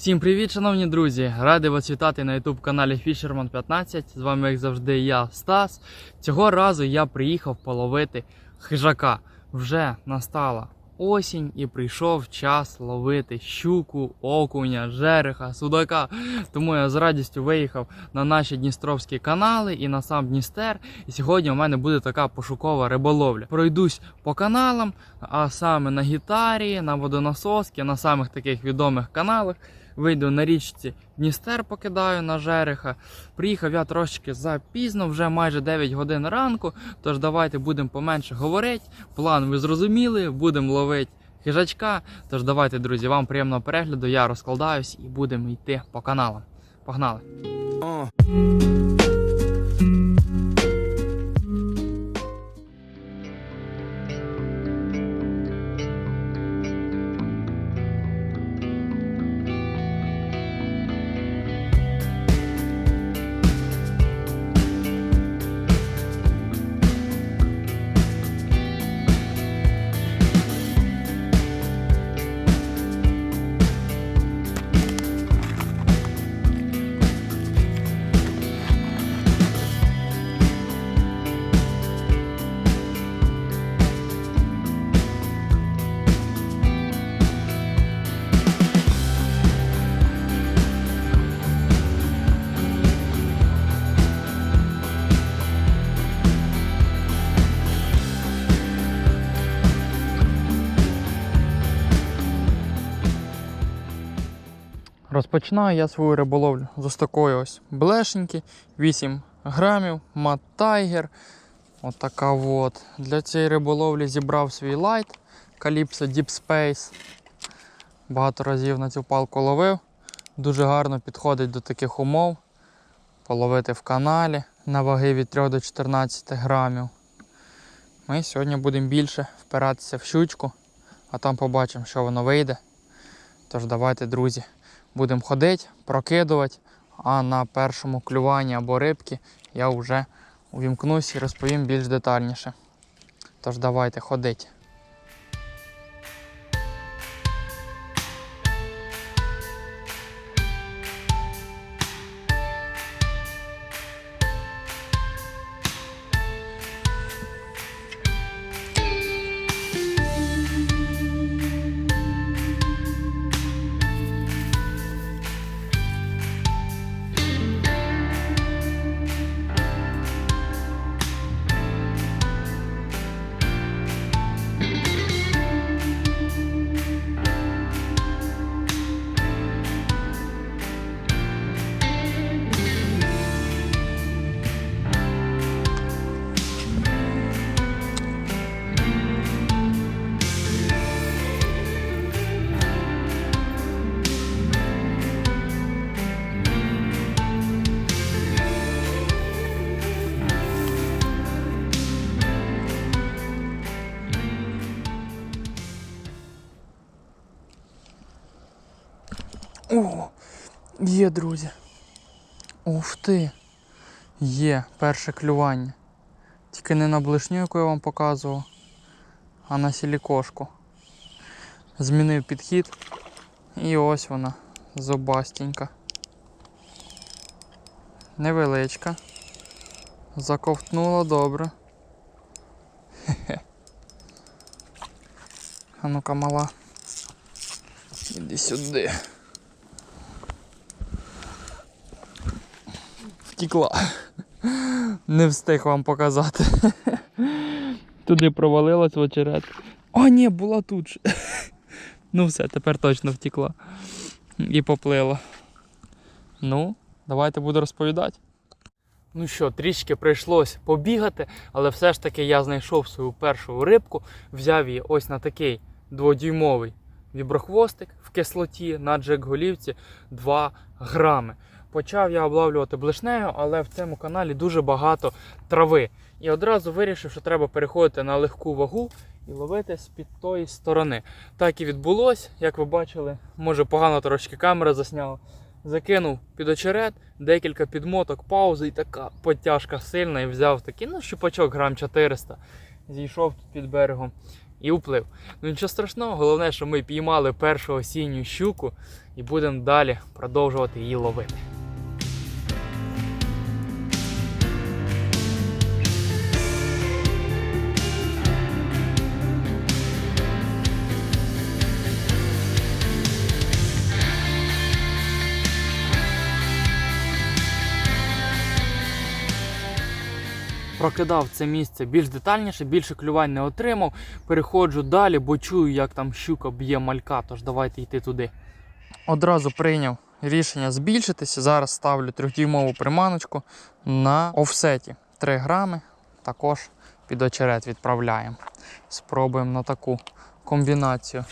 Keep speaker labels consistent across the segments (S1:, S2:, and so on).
S1: Всім привіт, шановні друзі! Радий вас вітати на youtube каналі Fisherman 15. З вами, як завжди, я Стас. Цього разу я приїхав половити хижака. Вже настала осінь і прийшов час ловити щуку, окуня, жереха, судака. Тому я з радістю виїхав на наші дністровські канали і на сам Дністер. І сьогодні у мене буде така пошукова риболовля. Пройдусь по каналам, а саме на гітарі, на водонасоски, на самих таких відомих каналах. Вийду на річці Дністер, покидаю на жереха. Приїхав я трошечки запізно, вже майже 9 годин ранку. Тож давайте будемо поменше говорити. План ви зрозуміли, будемо ловити хижачка. Тож давайте, друзі, вам приємного перегляду. Я розкладаюсь і будемо йти по каналам. Погнали! Розпочинаю я свою риболовлю з ось такої ось блешеньки, 8 грамів, мат тайгер. Отака от. Для цієї риболовлі зібрав свій лайт Calypso Deep Space. Багато разів на цю палку ловив. Дуже гарно підходить до таких умов. Половити в каналі на ваги від 3 до 14 грамів. Ми сьогодні будемо більше впиратися в щучку, а там побачимо, що воно вийде. Тож давайте, друзі, будемо ходити, прокидувати, а на першому клюванні або рибки я вже увімкнусь і розповім більш детальніше. Тож давайте ходити. Є, друзі. Ух ти. Є перше клювання. Тільки не на блишню, яку я вам показував, а на сілікошку. Змінив підхід. І ось вона, зубастенька. Невеличка. Заковтнула добре. Хе-хе. А ну-ка мала. Іди сюди. Втікла. Не встиг вам показати. Туди провалилась в очерет. О, ні, була тут. Ну все, тепер точно втекла. І поплила. Ну, давайте буду розповідати. Ну що, трішки прийшлось побігати, але все ж таки я знайшов свою першу рибку, взяв її ось на такий дводюймовий віброхвостик в кислоті на джек-голівці 2 грами. Почав я облавлювати блишнею, але в цьому каналі дуже багато трави. І одразу вирішив, що треба переходити на легку вагу і ловити з-під тої сторони. Так і відбулось, як ви бачили, може погано трошки камера засняла. Закинув під очерет, декілька підмоток, паузи і така потяжка сильна. І взяв такий ну, щупачок грам 400. Зійшов тут під берегом і уплив. Ну нічого страшного, головне, що ми піймали першу осінню щуку і будемо далі продовжувати її ловити. Прокидав це місце більш детальніше, більше клювань не отримав. Переходжу далі, бо чую, як там щука б'є малька, тож давайте йти туди. Одразу прийняв рішення збільшитися. Зараз ставлю трьохдюймову приманочку на офсеті 3 грами. Також під очерет відправляємо. Спробуємо на таку комбінацію.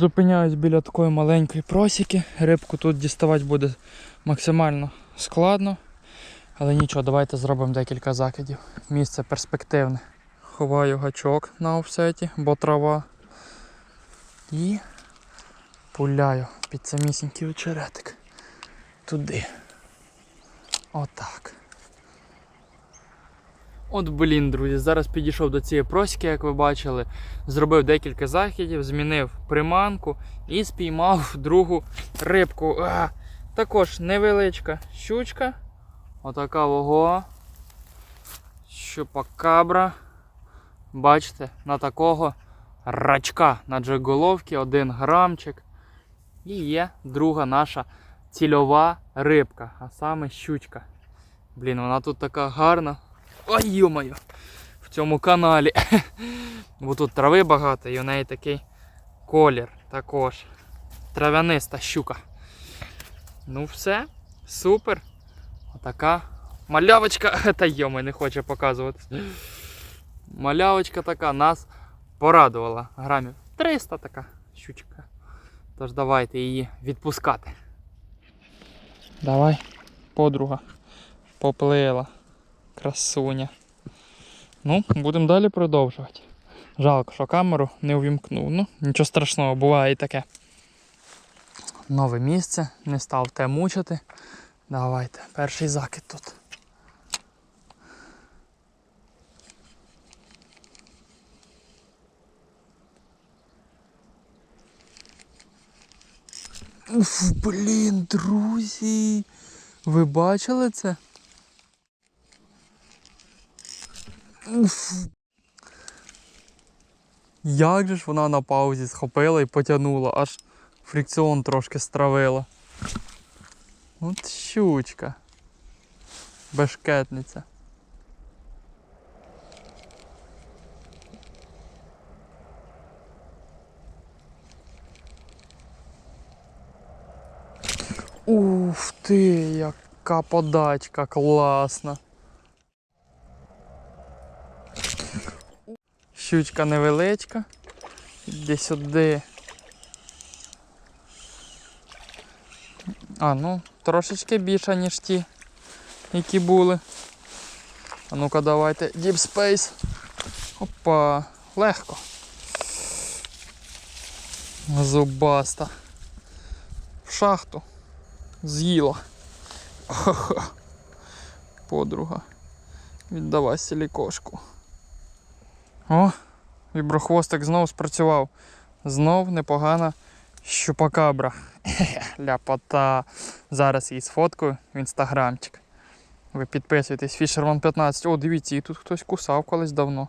S1: Зупиняюсь біля такої маленької просіки. Рибку тут діставати буде максимально складно. Але нічого, давайте зробимо декілька закидів. Місце перспективне. Ховаю гачок на офсеті, бо трава. І пуляю під самісінький очеретик. Туди. Отак. От блін, друзі, зараз підійшов до цієї просіки, як ви бачили. Зробив декілька західів, змінив приманку і спіймав другу рибку. А, також невеличка щучка. Отака вого. Щупакабра. Бачите, на такого рачка на джеголовці, один грамчик. І є друга наша цільова рибка, а саме щучка. Блін, вона тут така гарна. Ой, йомаю! В цьому каналі. Бо тут трави багато і у неї такий колір також. Трав'яниста щука. Ну все, супер. Отака малявочка. Та йоми, не хоче показувати. Малявочка така нас порадувала. Грамів 300 така щучка. Тож давайте її відпускати. Давай, подруга. Поплила. Красуня. Ну, будемо далі продовжувати. Жалко, що камеру не увімкнув. Ну, нічого страшного, буває і таке. Нове місце, не став те мучити. Давайте, перший закид тут. Уф, блін, друзі. Ви бачили це? Уф. Як же ж вона на паузі схопила і потягнула, аж фрикціон трошки стравила. От щучка. Бешкетниця. Уф ти, яка подачка класна. Щучка невеличка. Іди сюди. А, ну, трошечки більше, ніж ті, які були. А ну-ка давайте. Deep Space. Опа, легко. Зубаста. В шахту. З'їла. Подруга. Віддавай сілікошку. О, віброхвостик знов спрацював. Знов непогана щупакабра. Ляпота. Зараз її сфоткаю в інстаграмчик. Ви підписуєтесь, Fisherman 15. О, дивіться, і тут хтось кусав колись давно.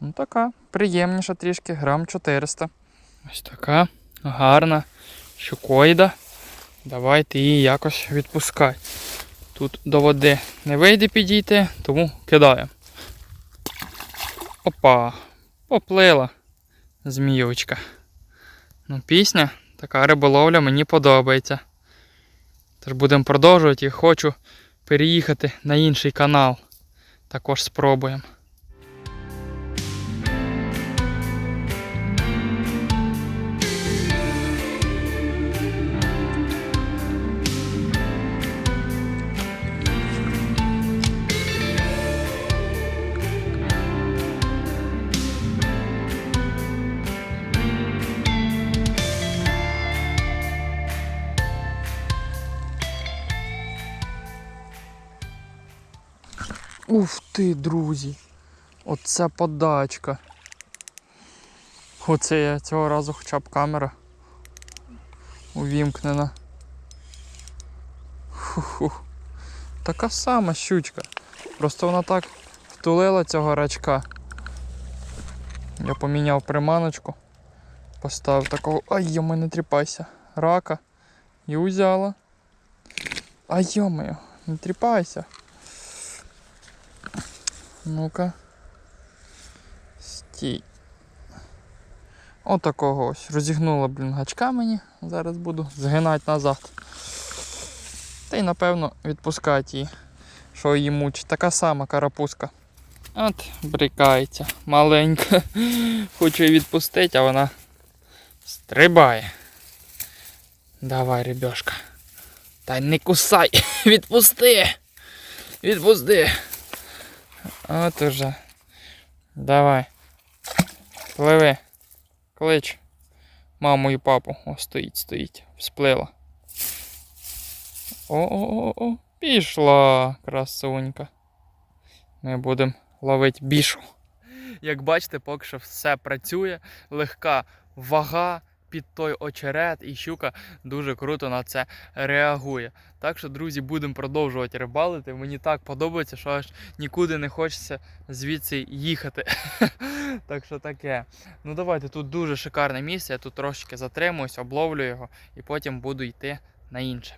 S1: Ну така, приємніша трішки, грам 400. Ось така гарна щукоїда. Давайте її якось відпускати. Тут до води не вийде підійти, тому кидаємо. Опа, поплила змійовичка. Ну, пісня, така риболовля мені подобається. Тож будемо продовжувати і хочу переїхати на інший канал. Також спробуємо. Уф ти, друзі. Оце подачка. Оце я цього разу хоча б камера увімкнена. Фу-ху. Така сама щучка. Просто вона так втулила цього рачка. Я поміняв приманочку. Поставив такого. Ай, йома, не тріпайся. Рака. І узяла. Ай, йомаю, не тріпайся. Ну-ка. Стій. Отакого ось. Розігнула, блін, гачка мені. Зараз буду згинати назад. Та й напевно відпускати її. Що її мучить. Така сама карапузка. От, брикається. Маленька. Хочу її відпустити, а вона стрибає. Давай, ребяшка. Та не кусай. Відпусти. Відпусти. От уже. Давай. Пливи. Клич. Маму і папу. О, стоїть, стоїть. Всплила. О-о-о-о. Пішла, красунька. Ми будемо ловити бішу. Як бачите, поки що все працює. Легка вага під той очерет, і щука дуже круто на це реагує. Так що, друзі, будемо продовжувати рибалити. Мені так подобається, що аж нікуди не хочеться звідси їхати. так що таке. Ну давайте, тут дуже шикарне місце. Я тут трошечки затримуюсь, обловлю його і потім буду йти на інше.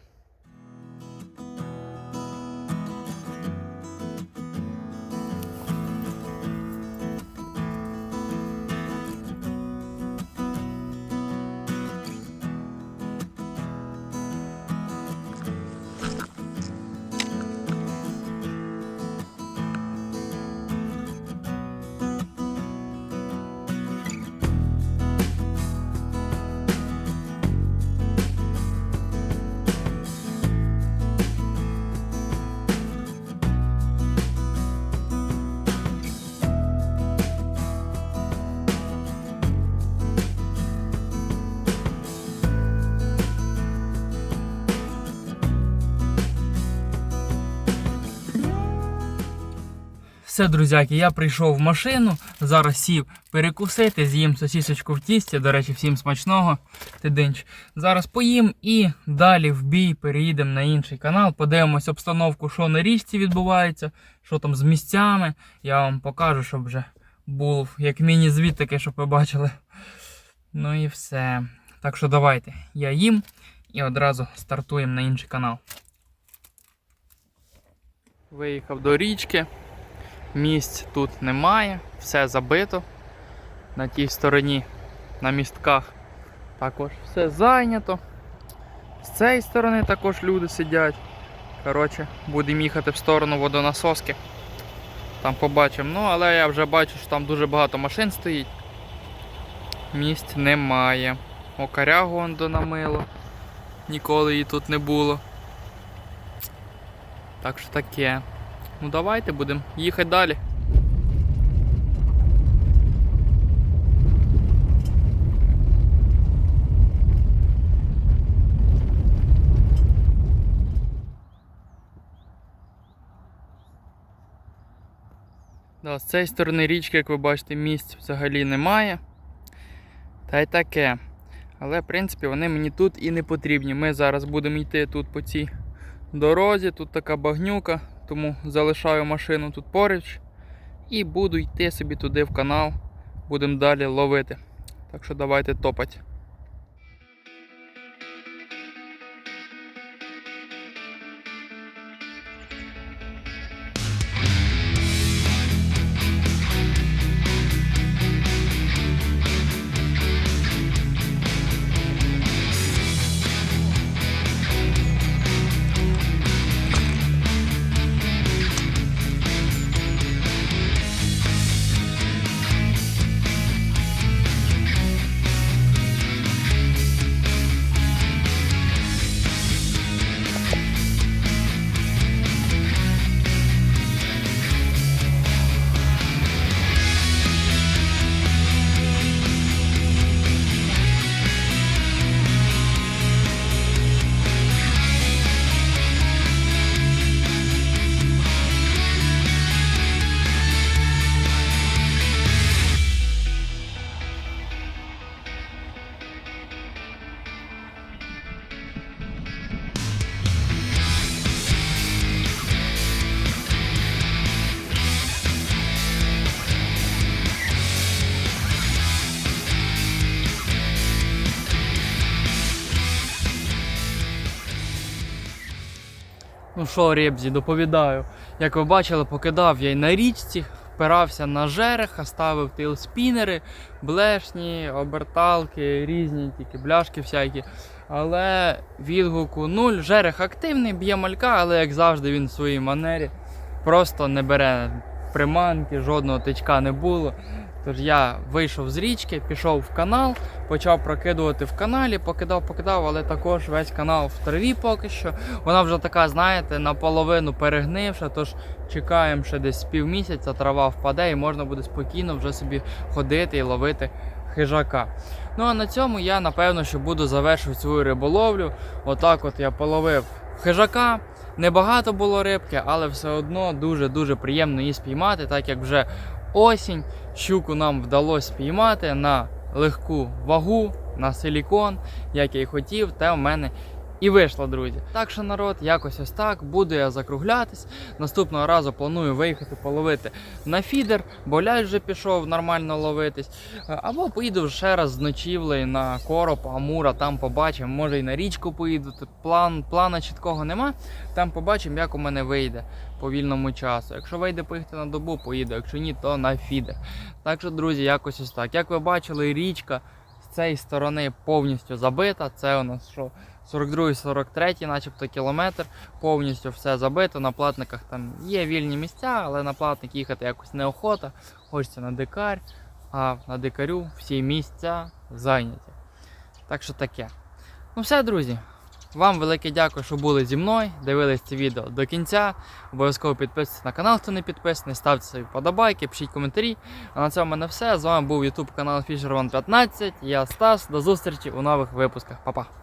S1: Все, друзяки, я прийшов в машину, зараз сів перекусити, з'їм сосісочку в тісті. До речі, всім смачного. Тидинч. Зараз поїм і далі в бій переїдемо на інший канал. Подивимось обстановку, що на річці відбувається, що там з місцями. Я вам покажу, щоб вже був як міні-звіт таке, щоб ви бачили. Ну і все. Так що давайте. Я їм і одразу стартуємо на інший канал. Виїхав до річки. Місць тут немає, все забито. На тій стороні, на містках також все зайнято. З цієї сторони також люди сидять. Коротше, будемо їхати в сторону водонасоски. Там побачимо. Ну, але я вже бачу, що там дуже багато машин стоїть. Місць немає. Окарягу он донамило. Ніколи її тут не було. Так що таке. Ну давайте будемо їхати далі. Да, з цієї сторони річки, як ви бачите, місць взагалі немає. Та й таке. Але, в принципі, вони мені тут і не потрібні. Ми зараз будемо йти тут по цій дорозі, тут така багнюка, тому залишаю машину тут поруч і буду йти собі туди в канал, будемо далі ловити. Так що давайте топать. Що рибзі, доповідаю. Як ви бачили, покидав я й на річці, впирався на жерех, ставив тейлспінери, блешні, оберталки, різні тільки бляшки всякі. Але відгуку нуль. Жерех активний, б'є малька, але як завжди він в своїй манері просто не бере приманки, жодного тичка не було. Тож я вийшов з річки, пішов в канал, почав прокидувати в каналі, покидав, покидав, але також весь канал в траві поки що. Вона вже така, знаєте, наполовину перегнивша, тож чекаємо ще десь півмісяця, трава впаде і можна буде спокійно вже собі ходити і ловити хижака. Ну а на цьому я напевно що буду завершувати свою риболовлю. Отак от я половив хижака. Небагато було рибки, але все одно дуже-дуже приємно її спіймати, так як вже осінь. Щуку нам вдалося спіймати на легку вагу, на силікон, як я й хотів, та в мене і вийшло, друзі. Так що народ, якось ось так, буду я закруглятись. Наступного разу планую виїхати половити на фідер, бо ляж вже пішов нормально ловитись. Або поїду ще раз з ночівлею на короб, амура, там побачимо, може і на річку поїду. План, плана чіткого нема. Там побачимо, як у мене вийде по вільному часу. Якщо вийде поїхати на добу, поїду. Якщо ні, то на фідер. Так що, друзі, якось ось так. Як ви бачили, річка з цієї сторони повністю забита. Це у нас що 42-43, начебто кілометр, повністю все забито. На платниках там є вільні місця, але на платник їхати якось неохота. Хочеться на дикар, а на дикарю всі місця зайняті. Так що таке. Ну все, друзі. Вам велике дякую, що були зі мною, дивились це відео до кінця. Обов'язково підписуйтесь на канал, хто не підписаний, ставте свої вподобайки, пишіть коментарі. А на цьому мене все. З вами був YouTube канал Fisherman 15. Я Стас. До зустрічі у нових випусках. Па-па!